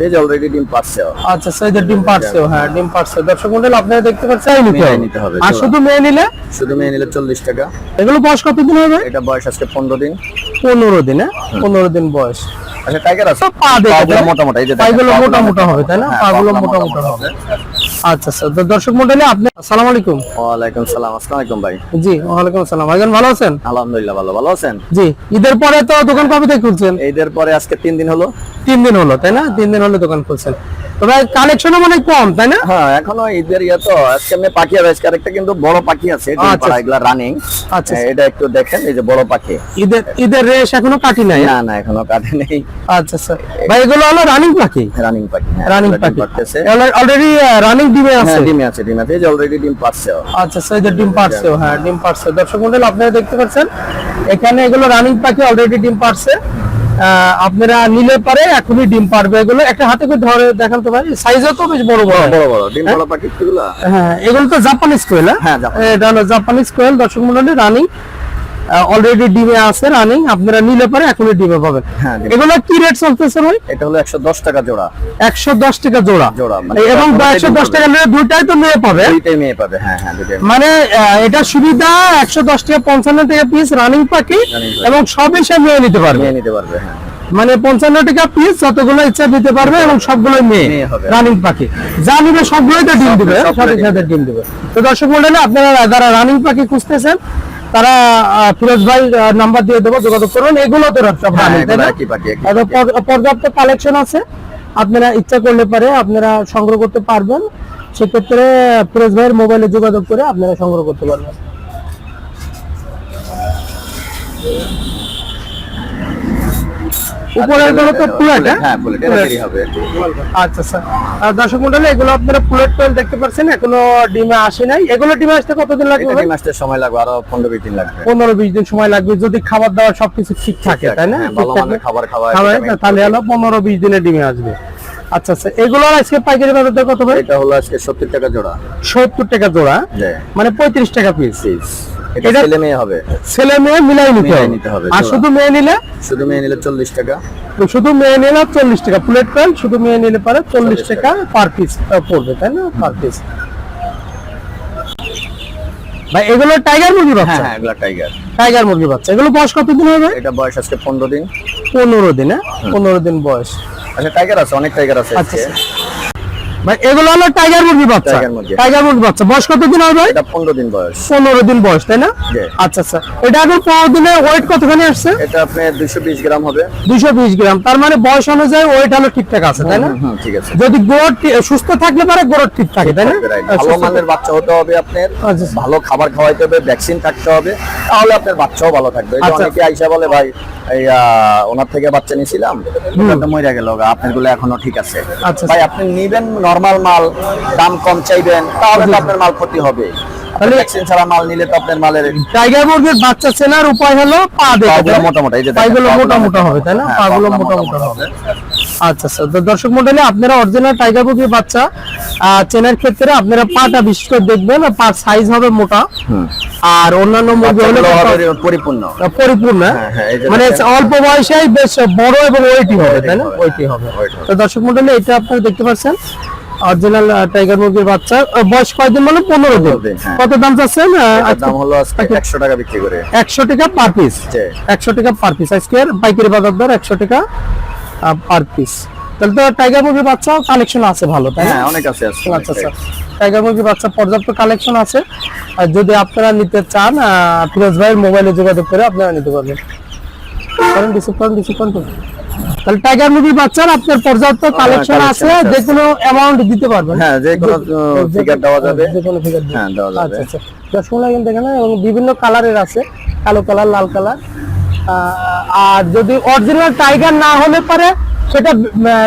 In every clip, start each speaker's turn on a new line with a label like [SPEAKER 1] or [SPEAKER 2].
[SPEAKER 1] Veg already ডিম পাচ্ছে
[SPEAKER 2] আচ্ছা সাইজের ডিম পারছে হ্যাঁ ডিম পারছে। দর্শক মন্ডল আপনারা দেখতে পাচ্ছেন নিতে হবে।
[SPEAKER 1] নিতে হবে,
[SPEAKER 2] আর শুধু মেয়ে নিলে?
[SPEAKER 1] শুধু মেয়ে নিলে চল্লিশ টাকা।
[SPEAKER 2] এগুলো বয়স কত দিন হবে?
[SPEAKER 1] এটা বয়স আজকে পনেরো দিন।
[SPEAKER 2] পনেরো দিন হ্যাঁ? পনেরো দিন বয়স।
[SPEAKER 1] আচ্ছা টাইগার আছে?
[SPEAKER 2] পা দেখে?
[SPEAKER 1] মোটা মোটা এই যে
[SPEAKER 2] পাগুলো মোটা মোটা হবে তাই না?
[SPEAKER 1] হ্যাঁ,
[SPEAKER 2] পাগুলো মোটা মোটা হবে। আচ্ছা আচ্ছা। দর্শক মন্ডলী আপনি আসসালামু আলাইকুম।
[SPEAKER 1] ওয়ালাইকুম সালাম আসসালামু আলাইকুম ভাই।
[SPEAKER 2] জি ওয়ালাইকুম আসসালাম। ভাইজান ভালো আছেন?
[SPEAKER 1] আলহামদুলিল্লাহ ভালো ভালো আছেন?
[SPEAKER 2] জি ঈদের পরে তো দোকান কবে থেকে খুলছেন?
[SPEAKER 1] ঈদের পরে আজকে তিন দিন হলো।
[SPEAKER 2] তিন দিন হলো তাই না? তিন দিন হলো দোকান খুলছেন। তো কালেকশনও মানে কম তাই না?
[SPEAKER 1] হ্যাঁ এখনও ঈদের ইয়ে তো আজকে এমনি পাখি আছে আরেকটা কিন্তু বড় পাখি আছে ডিম
[SPEAKER 2] আচ্ছা।
[SPEAKER 1] পাড়া, এগুলা রানিং
[SPEAKER 2] আচ্ছা।
[SPEAKER 1] এটা একটু দেখেন এই যে বড় পাখি।
[SPEAKER 2] ঈদের ঈদের রেশ এখনও কাটি নাই?
[SPEAKER 1] না না এখনও কাটে নেই।
[SPEAKER 2] আচ্ছা স্যার ভাই এগুলো হলো রানিং পাখি?
[SPEAKER 1] রানিং পাখি
[SPEAKER 2] রানিং পাখি। অলরেডি রানিং ডিমে আছে?
[SPEAKER 1] ডিমে আছে ডিম আছে এই যে অলরেডি ডিম পাচ্ছে
[SPEAKER 2] আচ্ছা সাইজের ডিম পারছে হ্যাঁ ডিম পারছে দর্শক মন্ডল আপনারা দেখতে পাচ্ছেন এখানে এগুলো রানিং পাখি অলরেডি ডিম পারছে আপনারা নিলে পারে এখনই ডিম পারবে এগুলো। একটা হাতে করে ধরে দেখান তো ভাই সাইজও তো বেশ বড় বড়।
[SPEAKER 1] বড় বড়। ডিম বড় এগুলা।
[SPEAKER 2] হ্যাঁ এগুলো তো জাপানিজ কোয়েল
[SPEAKER 1] হ্যাঁ, জাপানিজ।
[SPEAKER 2] এটা হলো জাপানিজ কোয়েল দর্শক মন্ডলী রানিং। অলরেডি ডিমে আছে রানিং। আপনারা নিলে পারে এখনই ডিমে পাবেন।
[SPEAKER 1] হ্যাঁ,
[SPEAKER 2] এগুলো কি রেট চলতেছে ভাই?
[SPEAKER 1] এটা হলো একশো দশ টাকা জোড়া।
[SPEAKER 2] একশো দশ টাকা জোড়া।
[SPEAKER 1] জোড়া, মানে
[SPEAKER 2] এবং
[SPEAKER 1] সবগুলোতেই
[SPEAKER 2] একশো
[SPEAKER 1] ডিম
[SPEAKER 2] দশ টাকা নিলে দুইটাই তো মেয়ে পাবে।
[SPEAKER 1] দুইটাই মেয়ে পাবে হ্যাঁ হ্যাঁ
[SPEAKER 2] মানে এটা সুবিধা একশো দশ টাকা পঞ্চান্ন টাকা পিস রানিং পাখি এবং সবই সে মেয়ে নিতে পারবে।
[SPEAKER 1] মেয়ে নিতে পারবে হ্যাঁ।
[SPEAKER 2] মানে পঞ্চান্ন টাকা পিস যতগুলো ইচ্ছা নিতে পারবে এবং সবগুলো মেয়ে। রানিং পাখি। যা নিবে সবগুলোই তো ডিম দিবে সাথে সাথে ডিম দিবে। তো দর্শক মন্ডলী আপনারা যারা রানিং পাখি খুঁজতেছেন তারা ফিরোজ ভাই নাম্বার দিয়ে দেবো যোগাযোগ করুন। এগুলো তো সব
[SPEAKER 1] হ্যাঁ,
[SPEAKER 2] পর্যাপ্ত কালেকশন আছে। আপনারা ইচ্ছা করলে পারে আপনারা সংগ্রহ করতে পারবেন। সেক্ষেত্রে ফিরোজ ভাইয়ের মোবাইলে যোগাযোগ করে আপনারা সংগ্রহ করতে পারবেন। উপরেরগুলো তো
[SPEAKER 1] হ্যাঁ? বুলেট এটা দেরি হবে
[SPEAKER 2] আচ্ছা স্যার আর দর্শক মন্ডলী এগুলো আপনারা পুলেট দেখতে পাচ্ছেন এখনও ডিমে আসে নাই। এগুলো ডিমে আসতে কতদিন লাগবে
[SPEAKER 1] ডিম আসতে সময় লাগবে আরও পনেরো বিশ দিন লাগবে।
[SPEAKER 2] পনেরো বিশ দিন সময় লাগবে যদি খাবার দাবার সবকিছু ঠিক থাকে তাই না?
[SPEAKER 1] হ্যাঁ, ভালো মানের খাবার খাওয়া
[SPEAKER 2] তাহলে হলো পনেরো বিশ দিনে ডিমে আসবে। আচ্ছা আচ্ছা এগুলো আজকে পাইকারি বাজার দর কত ভাই?
[SPEAKER 1] এটা হলো আজকে সত্তর টাকা জোড়া।
[SPEAKER 2] সত্তর টাকা জোড়া? মানে পঁয়ত্রিশ টাকা পিস
[SPEAKER 1] পিস এটা
[SPEAKER 2] এটা-
[SPEAKER 1] ছেলে মেয়ে হবে।
[SPEAKER 2] ছেলে মেয়ে মিলাই নিতে হবে। আর শুধু মেয়ে নিলে?
[SPEAKER 1] শুধু মেয়ে নিলে চল্লিশ টাকা।
[SPEAKER 2] শুধু মেয়ে নিলে চল্লিশ টাকা। প্লেট কয়েল শুধু মেয়ে নিলে পারে চল্লিশ টাকা পার পিস পড়বে তাই না? পার পিস ভাই এগুলো টাইগার মুরগি
[SPEAKER 1] হ্যাঁ
[SPEAKER 2] বাচ্চা?
[SPEAKER 1] হ্যাঁ এগুলা টাইগার
[SPEAKER 2] টাইগার মুরগি বাচ্চা। এগুলো বয়স কতদিন হবে?
[SPEAKER 1] এটা বয়স আজকে পনেরো দিন।
[SPEAKER 2] পনেরো দিন হ্যাঁ? পনেরো দিন বয়স।
[SPEAKER 1] আচ্ছা টাইগার আছে অনেক টাইগার আছে
[SPEAKER 2] আচ্ছা। ভাই এগুলো হলো টাইগার মুরগি। বাচ্চা
[SPEAKER 1] টাইগার।
[SPEAKER 2] বাচ্চা। বয়স হবে
[SPEAKER 1] এটা পনেরো দিন বয়স।
[SPEAKER 2] পনেরো দিন বয়স তাই না? আচ্ছা আচ্ছা। এটা এখন পনেরো দিনে ওয়েট কতখানি আসছে?
[SPEAKER 1] এটা আপনার গ্রাম হবে।
[SPEAKER 2] দুইশো বিশ গ্রাম। তার মানে বয়স অনুযায়ী ওয়েট হলো ঠিকঠাক আছে তাই না?
[SPEAKER 1] ঠিক আছে।
[SPEAKER 2] যদি গোড় সুস্থ থাকলে পারে গোড় ঠিক থাকে তাই না?
[SPEAKER 1] ভালো মানের বাচ্চা হতে হবে আপনার।
[SPEAKER 2] আচ্ছা।
[SPEAKER 1] ভালো খাবার খাওয়াইতে হবে ভ্যাকসিন থাকতে হবে। তাহলে আপনার বাচ্চাও ভালো থাকবে।
[SPEAKER 2] আচ্ছা।
[SPEAKER 1] অনেকে আইসা বলে ভাই ওনার থেকে বাচ্চা নিয়েছিলাম মরে গেল আপনারগুলো এখনও ঠিক আছে।
[SPEAKER 2] আচ্ছা।
[SPEAKER 1] ভাই আপনি নিবেন নরমাল মাল দাম কম চাইবেন তাহলে তো আপনার মাল ক্ষতি হবে।
[SPEAKER 2] তাহলে-
[SPEAKER 1] ভ্যাকসিন ছাড়া মাল নিলে তো আপনার মালের
[SPEAKER 2] টাইগার মুরগির বাচ্চা চেনার উপায় হলো পা দেখে
[SPEAKER 1] পাগুলো মোটা মোটা, এই যে
[SPEAKER 2] পাগুলো
[SPEAKER 1] পাগুলো
[SPEAKER 2] মোটা মোটা
[SPEAKER 1] মোটা
[SPEAKER 2] হবে তাই না?
[SPEAKER 1] হ্যাঁ,
[SPEAKER 2] পাগুলো
[SPEAKER 1] পাগুলো
[SPEAKER 2] মোটা
[SPEAKER 1] মোটা
[SPEAKER 2] মোটা হবে। আচ্ছা আচ্ছা দর্শক মন্ডলী আপনারা অরিজিনাল টাইগার মুরগির বাচ্চা চেনার ক্ষেত্রে আপনারা পাটা বিশেষ করে দেখবেন পার সাইজ হবে মোটা। আর অন্যান্য মুরগি হলে
[SPEAKER 1] পরিপূর্ণ।
[SPEAKER 2] পরিপূর্ণ।
[SPEAKER 1] হ্যাঁ, হ্যাঁ,
[SPEAKER 2] মানে অল্প বয়সেই বেশ বড় এবং ওয়েটি হবে তাই না? ওয়েটি হবে। তো দর্শক মন্ডলী এটা আপনারা দেখতে পাচ্ছেন। অরিজিনাল টাইগার মুরগির বাচ্চা বয়স কয়দিন মানে পনেরো দিন।
[SPEAKER 1] হ্যাঁ।
[SPEAKER 2] কত দাম চাচ্ছেন?
[SPEAKER 1] দাম হলো একশো টাকা বিক্রি করে।
[SPEAKER 2] একশো টাকা পার পিস একশো টাকা পার পিস আজকে পাইকারি বাজার দর একশো টাকা পার পিস তাহলে তো টাইগার মুরগির বাচ্চা কালেকশন আছে ভালো তাই না?
[SPEAKER 1] হ্যাঁ অনেক আছে
[SPEAKER 2] আচ্ছা আচ্ছা। টাইগার মুরগির বাচ্চা পর্যাপ্ত কালেকশন আছে। আর যদি আপনারা নিতে চান ফিরোজ ভাইয়ের মোবাইলে যোগাযোগ করে আপনারা নিতে পারবেন। করেন রিসিভ তো। তাহলে টাইগার মুরগির বাচ্চার আপনার পর্যাপ্ত কালেকশন আছে
[SPEAKER 1] আছে।
[SPEAKER 2] যে কোনো অ্যামাউন্ট দিতে পারবেন।
[SPEAKER 1] হ্যাঁ যে কোনো ফিগার দেওয়া যাবে।
[SPEAKER 2] যে কোনো ফিগার
[SPEAKER 1] হ্যাঁ দেওয়া যাবে।
[SPEAKER 2] আচ্ছা আচ্ছা। বিভিন্ন কালারের আছে। কালো কালার লাল কালার আর যদি অরিজিনাল টাইগার না হলে পারে সেটা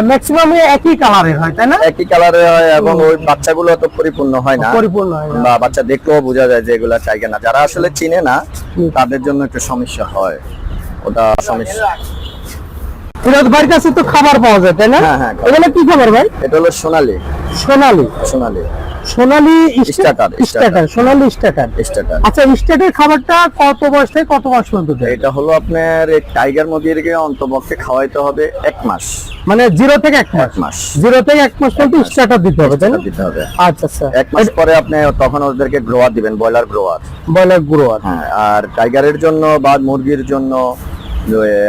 [SPEAKER 2] ম্যাক্সিমাম একই কালারের হয় তাই না?
[SPEAKER 1] একই কালারে হয় এবং ওই বাচ্চাগুলো তো পরিপূর্ণ হয় না।
[SPEAKER 2] পরিপূর্ণ হয় না।
[SPEAKER 1] বা বাচ্চা দেখলেও বোঝা যায় যে এগুলা টাইগার না। যারা আসলে চিনে না তাদের জন্য একটু সমস্যা হয়। ওটা সমস্যা।
[SPEAKER 2] ভাইয়ের কাছে তো খাবার পাওয়া যায় তাই না?
[SPEAKER 1] হ্যাঁ, হ্যাঁ।
[SPEAKER 2] এগুলো কি খাবার ভাই?
[SPEAKER 1] এটা হলো সোনালি।
[SPEAKER 2] সোনালি।
[SPEAKER 1] সোনালি।
[SPEAKER 2] সোনালী
[SPEAKER 1] Starter,
[SPEAKER 2] starter Sonali starter.
[SPEAKER 1] Starter.
[SPEAKER 2] আচ্ছা স্টার্টার খাবারটা কত বয়স থেকে কত মাস পর্যন্ত দেয়
[SPEAKER 1] এটা হলো আপনার টাইগার মুরগিকে অন্তপক্ষে খাওয়াইতে হবে এক মাস।
[SPEAKER 2] মানে জিরো থেকে এক মাস। জিরো থেকে এক মাস পর্যন্ত স্টার্টার দিতে হবে তাই না?
[SPEAKER 1] দিতে হবে।
[SPEAKER 2] আচ্ছা আচ্ছা।
[SPEAKER 1] এক মাস পরে আপনি তখন ওদেরকে গ্রোয়ার দিবেন ব্রয়লার গ্রোয়ার
[SPEAKER 2] ব্রয়লার
[SPEAKER 1] হ্যাঁ আর টাইগারের জন্য বা মুরগির জন্য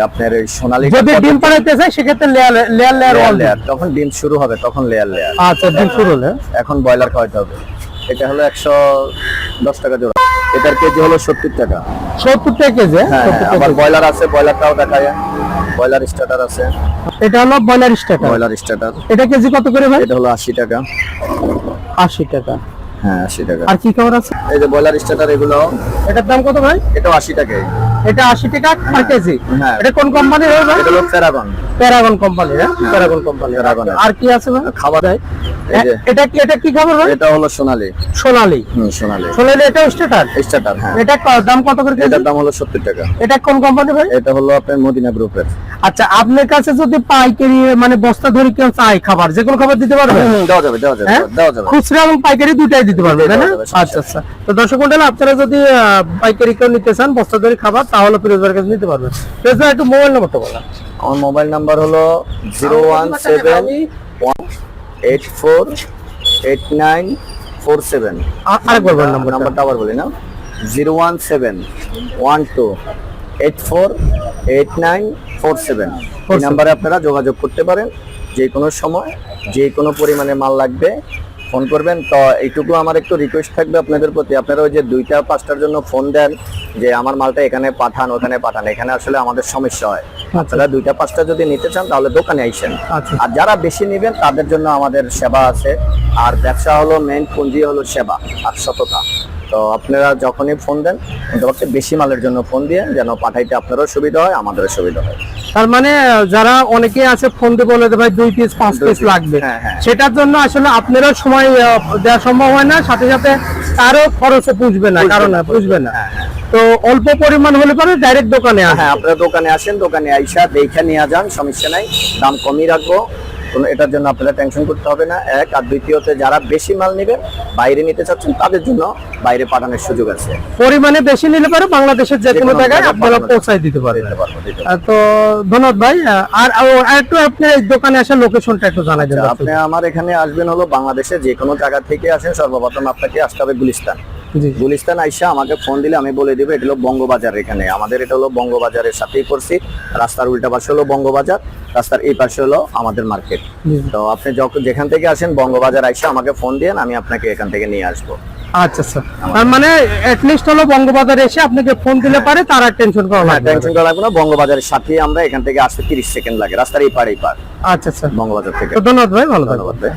[SPEAKER 1] আপনার এই সোনালী
[SPEAKER 2] যদি ডিম পাড়াইতে চাই সেক্ষেত্রে লেয়ার লেয়ার লেয়ার
[SPEAKER 1] লেয়ার তখন ডিম শুরু হবে তখন লেয়ার লেয়ার
[SPEAKER 2] আচ্ছা ডিম শুরু হলে
[SPEAKER 1] এখন ব্রয়লার খাওয়াইতে হবে। এটা হলো একশো দশ টাকা জোড়া। এটার কেজি হলো সত্তর টাকা।
[SPEAKER 2] সত্তর টাকা কেজি হ্যাঁ?
[SPEAKER 1] হ্যাঁ
[SPEAKER 2] 70
[SPEAKER 1] হ্যাঁ,
[SPEAKER 2] টাকা
[SPEAKER 1] আবার। ব্রয়লার আছে ব্রয়লারটাও দেখায় ব্রয়লার স্টার্টার আছে।
[SPEAKER 2] এটা হলো ব্রয়লার স্টার্টার
[SPEAKER 1] ব্রয়লার স্টার্টার
[SPEAKER 2] এটা কেজি কত করে ভাই?
[SPEAKER 1] এটা হলো আশি টাকা।
[SPEAKER 2] আশি টাকা।
[SPEAKER 1] হ্যাঁ আশি টাকা।
[SPEAKER 2] আর কি খাবার আছে?
[SPEAKER 1] এই যে ব্রয়লার স্টার্টার এগুলো
[SPEAKER 2] এটার দাম কত ভাই?
[SPEAKER 1] এটাও আশি টাকাই
[SPEAKER 2] এটা আশি টাকা পার কেজি
[SPEAKER 1] হ্যাঁ।
[SPEAKER 2] এটা কোন কোম্পানির হবে
[SPEAKER 1] এটা হলো প্যারাগন
[SPEAKER 2] প্যারাগন কোম্পানি হ্যাঁ? প্যারাগন কোম্পানি আর কি আছে ভাই?
[SPEAKER 1] খাবার
[SPEAKER 2] দেয়। এটা কি এটা কি খাবার ভাই?
[SPEAKER 1] এটা হলো সোনালী।
[SPEAKER 2] সোনালী।
[SPEAKER 1] হুম সোনালী।
[SPEAKER 2] সোনালী এটা স্টার্টার
[SPEAKER 1] স্টার্টার হ্যাঁ।
[SPEAKER 2] এটা দাম কত করে
[SPEAKER 1] এটার দাম হলো টাকা।
[SPEAKER 2] এটা কোন কোম্পানি ভাই?
[SPEAKER 1] এটা হলো আপনার মদিনা গ্রুপের।
[SPEAKER 2] আচ্ছা আপনার কাছে যদি পাইকারি মানে বস্তা ধরে কেউ চাই খাবার যে কোনো খাবার দিতে পারবে?
[SPEAKER 1] দেওয়া যাবে দেওয়া যাবে
[SPEAKER 2] হ্যাঁ?
[SPEAKER 1] দেওয়া যাবে।
[SPEAKER 2] খুচরা এবং পাইকারি দুটাই দিতে পারবে তাই না? আচ্ছা আচ্ছা। তো দর্শক মন্ডল আপনারা যদি পাইকারি কেউ নিতে চান বস্তা ধরে খাবার তাহলে ফিরোজ ভাইয়ের কাছে নিতে পারবেন। ফিরোজ ভাই একটু মোবাইল নাম্বারটা বলেন
[SPEAKER 1] আমার মোবাইল নাম্বার হলো zero one seven one eight four eight nine four seven.
[SPEAKER 2] আরেকবার বলেন নাম্বার
[SPEAKER 1] নাম্বারটা আবার বলি না। Zero one seven one two eight four eight nine four seven. এই নাম্বারে আপনারা যোগাযোগ করতে পারেন। যে কোনো সময় যে কোনো পরিমাণে মাল লাগবে ফোন করবেন। তো এইটুকু আমার একটু রিকোয়েস্ট থাকবে আপনাদের প্রতি। আপনারা ওই যে দুইটা পাঁচটার জন্য ফোন দেন যে আমার মালটা এখানে পাঠান ওখানে পাঠান। এখানে আসলে আমাদের সমস্যা হয়। আপনারা দুইটা পাঁচটা যদি নিতে চান তাহলে দোকানে আইসেন।
[SPEAKER 2] আচ্ছা।
[SPEAKER 1] আর যারা বেশি নেবেন তাদের জন্য আমাদের সেবা আছে। আর ব্যবসা হলো মেন পুঁজি হলো সেবা আর সততা। তো আপনারা যখনই ফোন দেন অন্তপক্ষে বেশি মালের জন্য ফোন দিয়ে যেন পাঠাইতে আপনারও সুবিধা হয় আমাদেরও সুবিধা হয়।
[SPEAKER 2] তার মানে যারা অনেকে আছে ফোন দিয়ে বলে ভাই দুই পিস পাঁচ পিস লাগবে।
[SPEAKER 1] হ্যাঁ, হ্যাঁ।
[SPEAKER 2] সেটার জন্য আসলে আপনারও সময় দেওয়া সম্ভব হয় না। সাথে সাথে তারও খরচে পুষবে না কারণ বুঝবে না।
[SPEAKER 1] হ্যাঁ।
[SPEAKER 2] তো অল্প পরিমাণ হলে পরে ডাইরেক্ট দোকানে
[SPEAKER 1] হ্যাঁ আপনারা দোকানে আসেন দোকানে আইসা দেখে নিয়ে যান সমস্যা নাই। দাম কমই রাখব। কোনো এটার জন্য আপনারা টেনশন করতে হবে না। এক আর দ্বিতীয়তে যারা বেশি মাল নেবেন বাইরে নিতে চাচ্ছেন তাদের জন্য বাইরে পাঠানোর সুযোগ আছে।
[SPEAKER 2] পরিমাণে বেশি নিলে পারে বাংলাদেশের যে কোনো জায়গায় আপনারা পৌঁছায় দিতে। আহ, তো ধন্যবাদ ভাই। আর একটু আপনি এই দোকানে আসার লোকেশনটা একটু জানাই দেন।
[SPEAKER 1] আপনি আমার এখানে আসবেন হলো বাংলাদেশে যে কোনো জায়গা থেকে আসেন সর্বপ্রথম আপনাকে আসতে হবে গুলিস্তান। গুলিস্তান আইসা আমাকে ফোন দিলে আমি বলে দিব এটা হলো বঙ্গবাজার এখানে। আমাদের এটা হলো বঙ্গবাজারের সাথেই করছি রাস্তার উল্টা পাশে হলো বঙ্গবাজার রাস্তার এই পাশে হলো আমাদের মার্কেট। তো আপনি যখন যেখান থেকে আসেন বঙ্গবাজার আইসা আমাকে ফোন দিয়েন আমি আপনাকে এখান থেকে নিয়ে আসব।
[SPEAKER 2] আচ্ছা স্যার তার মানে লিস্ট হলো বঙ্গবাজার এসে আপনাকে ফোন দিলে পারে তার আর টেনশন করা
[SPEAKER 1] হ্যাঁ
[SPEAKER 2] লাগবে
[SPEAKER 1] টেনশন করা লাগবে না। বঙ্গবাজারের সাথে আমরা এখান থেকে আসতে তিরিশ সেকেন্ড লাগে। রাস্তার এই পার এই পার।
[SPEAKER 2] আচ্ছা স্যার
[SPEAKER 1] বঙ্গবাজার থেকে।
[SPEAKER 2] ধন্যবাদ ভাই ভালো
[SPEAKER 1] ধন্যবাদ ভাই।